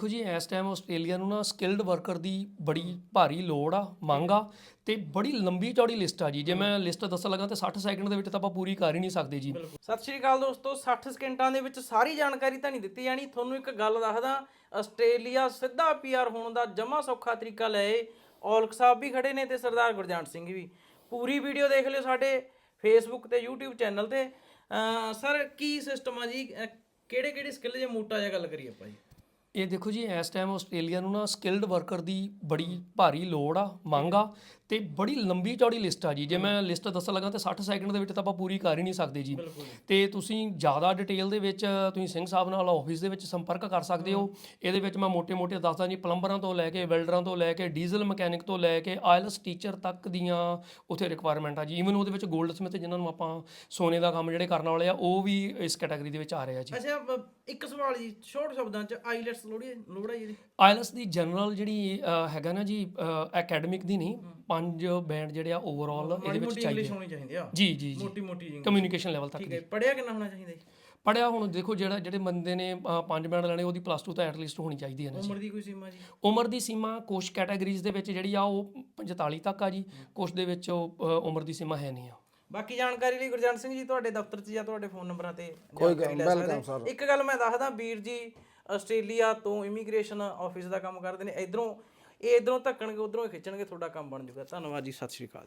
ਦੇਖੋ ਜੀ, ਇਸ ਟਾਈਮ ਆਸਟ੍ਰੇਲੀਆ ਨੂੰ ਨਾ ਸਕਿਲਡ ਵਰਕਰ ਦੀ ਬੜੀ ਭਾਰੀ ਲੋੜ ਆ, ਮੰਗ ਆ ਤੇ ਬੜੀ ਲੰਬੀ ਚੌੜੀ ਲਿਸਟ ਆ ਜੀ। ਜੇ ਮੈਂ ਲਿਸਟ ਦੱਸਣ ਲੱਗਾ ਤੇ 60 ਸੈਕਿੰਡ ਦੇ ਵਿੱਚ ਤਾਂ ਆਪਾਂ ਪੂਰੀ ਕਰ ਹੀ ਨਹੀਂ ਸਕਦੇ ਜੀ। ਸਤਿ ਸ਼੍ਰੀ ਅਕਾਲ ਦੋਸਤੋ 60 ਸਕਿੰਟਾਂ ਦੇ ਵਿੱਚ ਸਾਰੀ ਜਾਣਕਾਰੀ ਤਾਂ ਨਹੀਂ ਦਿੱਤੀ ਜਾਣੀ। ਤੁਹਾਨੂੰ ਇੱਕ ਗੱਲ ਦੱਸਦਾ, ਆਸਟ੍ਰੇਲੀਆ ਸਿੱਧਾ ਪੀਆਰ ਹੋਣ ਦਾ ਜਮਾ ਸੌਖਾ ਤਰੀਕਾ ਲਏ ਔਲਖ ਸਾਹਿਬ ਵੀ ਖੜੇ ਨੇ ਤੇ ਸਰਦਾਰ ਗੁਰਜੰਟ ਸਿੰਘ ਵੀ। ਪੂਰੀ ਵੀਡੀਓ ਦੇਖ ਲਿਓ ਸਾਡੇ ਫੇਸਬੁੱਕ ਤੇ YouTube ਚੈਨਲ ਤੇ। ਸਰ, ਕੀ ਸਿਸਟਮ ਆ ਜੀ? ਕਿਹੜੇ ਕਿਹੜੇ ਸਕਿੱਲ ਜੇ ਮੋਟਾ ਜਿਹਾ ਗੱਲ ਕਰੀਏ ਆਪਾਂ ਜੀ? ਇਹ ਦੇਖੋ ਜੀ, ਇਸ ਟਾਈਮ ਆਸਟ੍ਰੇਲੀਆ ਨੂੰ ਨਾ ਸਕਿਲਡ ਵਰਕਰ ਦੀ ਬੜੀ ਭਾਰੀ ਲੋੜ ਆ, ਮੰਗ ਆ। ਤੇ ਬੜੀ ਲੰਬੀ ਚੌੜੀ ਲਿਸਟ ਆ ਜੀ। ਜੇ ਮੈਂ ਲਿਸਟ ਦੱਸਣ ਲੱਗਾ ਤੇ 60 ਸੈਕਿੰਡ ਦੇ ਵਿੱਚ ਤਾਂ ਆਪਾਂ ਪੂਰੀ ਕਰ ਹੀ ਨਹੀਂ ਸਕਦੇ ਜੀ। ਤੇ ਤੁਸੀਂ ਜ਼ਿਆਦਾ ਡਿਟੇਲ ਦੇ ਵਿੱਚ ਤੁਸੀਂ ਸਿੰਘ ਸਾਹਿਬ ਨਾਲ ਆਫਿਸ ਦੇ ਵਿੱਚ ਸੰਪਰਕ ਕਰ ਸਕਦੇ ਹੋ। ਇਹਦੇ ਵਿੱਚ ਮੈਂ ਮੋٹے-ਮੋٹے ਦੱਸਦਾ ਜੀ ਪਲੰਬਰਾਂ ਤੋਂ ਲੈ ਕੇ ਵੈਲਡਰਾਂ ਤੋਂ ਲੈ ਕੇ ਡੀਜ਼ਲ ਮਕੈਨਿਕ ਤੋਂ ਲੈ ਕੇ ਆਇਲਸ ਟੀਚਰ ਤੱਕ ਦੀਆਂ ਉਥੇ ਆ ਜੀ। ਈਵਨ ਉਹਦੇ ਵਿੱਚ ਗੋਲਡ ਸਮਿਥ ਜਿਨ੍ਹਾਂ ਨੂੰ ਆਪਾਂ ਸੋਨੇ ਦਾ ਕੰਮ ਜਿਹੜੇ ਕਰਨ ਵਾਲੇ ਆ ਉਹ ਵੀ ਇਸ ਕੈਟਾਗਰੀ ਦੇ ਵਿੱਚ ਆ ਰਿਹਾ ਜੀ। ਅੱਛਾ ਇੱਕ ਸਵਾਲ ਜੀ ਛੋਟ ਸ਼ਬਦਾਂ ਚ ਆਇਲਟਸ ਲੋੜੀ ਲੋੜ ਜੀ? ਆਇਲਟਸ ਦੀ ਜਨਰਲ ਜਿਹੜੀ ਹੈਗਾ ਨਾ ਜੀ ਅਕੈਡਮਿਕ ਦੀ ਨਹੀਂ ਪੰਜ ਬੈਂਡ ਜਿਹੜੇ ਆ ਓਵਰਆਲ ਇਹਦੇ ਵਿੱਚ ਮੋਟੀ ਚਾਹੀਦੇ ਇੰਗਲਿਸ਼ ਹੋਣੀ ਚਾਹੀਦੀ ਆ। ਜੀ ਜੀ ਜੀ। ਮੋਟੀ ਮੋਟੀ ਜੀ ਕਮਿਊਨੀਕੇਸ਼ਨ ਲੈਵਲ ਤੱਕ ਠੀਕ ਹੈ ਪੜਿਆ ਕਿੰਨਾ ਹੋਣਾ ਚਾਹੀਦਾ ਜੀ? ਪੜਿਆ ਹੁਣ ਦੇਖੋ ਜਿਹੜਾ ਜਿਹੜੇ ਬੰਦੇ ਨੇ ਪੰਜ ਬੈਂਡ ਲੈਣੇ ਉਹਦੀ ਪਲੱਸ 2 ਤਾਂ ਐਟਲੀਸਟ ਹੋਣੀ ਚਾਹੀਦੀ ਹੈ ਨਾ ਜੀ। ਉਮਰ ਦੀ ਕੋਈ ਸੀਮਾ ਜੀ? ਉਮਰ ਦੀ ਸੀਮਾ ਕੁਝ ਕੈਟਾਗਰੀਜ਼ ਦੇ ਵਿੱਚ ਜਿਹੜੀ ਆ ਉਹ 45 ਤੱਕ ਆ ਜੀ। ਕੁਝ ਦੇ ਵਿੱਚ ਉਮਰ ਦੀ ਸੀਮਾ ਹੈ ਨਹੀਂ ਆ। ਬਾਕੀ ਜਾਣਕਾਰੀ ਲਈ ਗੁਰਜੰਟ ਸਿੰਘ ਜੀ ਤੁਹਾਡੇ ਦਫ਼ਤਰ 'ਚ ਜਾਂ ਤੁਹਾਡੇ ਫੋਨ ਨੰਬਰਾਂ ਤੇ ਕੋਈ ਗੱਲ ਇੱਕ ਗੱਲ ਮੈਂ ਦੱਸਦਾ ਵੀਰ ਜੀ ਆਸਟ੍ਰੇਲੀਆ ਤੋਂ ਇਮੀਗ੍ਰੇਸ਼ਨ ਆਫਿਸ ਦਾ ਕੰਮ ਕਰਦੇ ਨੇ। ਇਧਰੋਂ ਇਹ ਇਧਰੋਂ ਧੱਕਣਗੇ ਉਧਰੋਂ ਖਿੱਚਣਗੇ ਤੁਹਾਡਾ ਕੰਮ ਬਣ ਜਾਊਗਾ। ਧੰਨਵਾਦ ਜੀ ਸਤਿ ਸ਼੍ਰੀ ਅਕਾਲ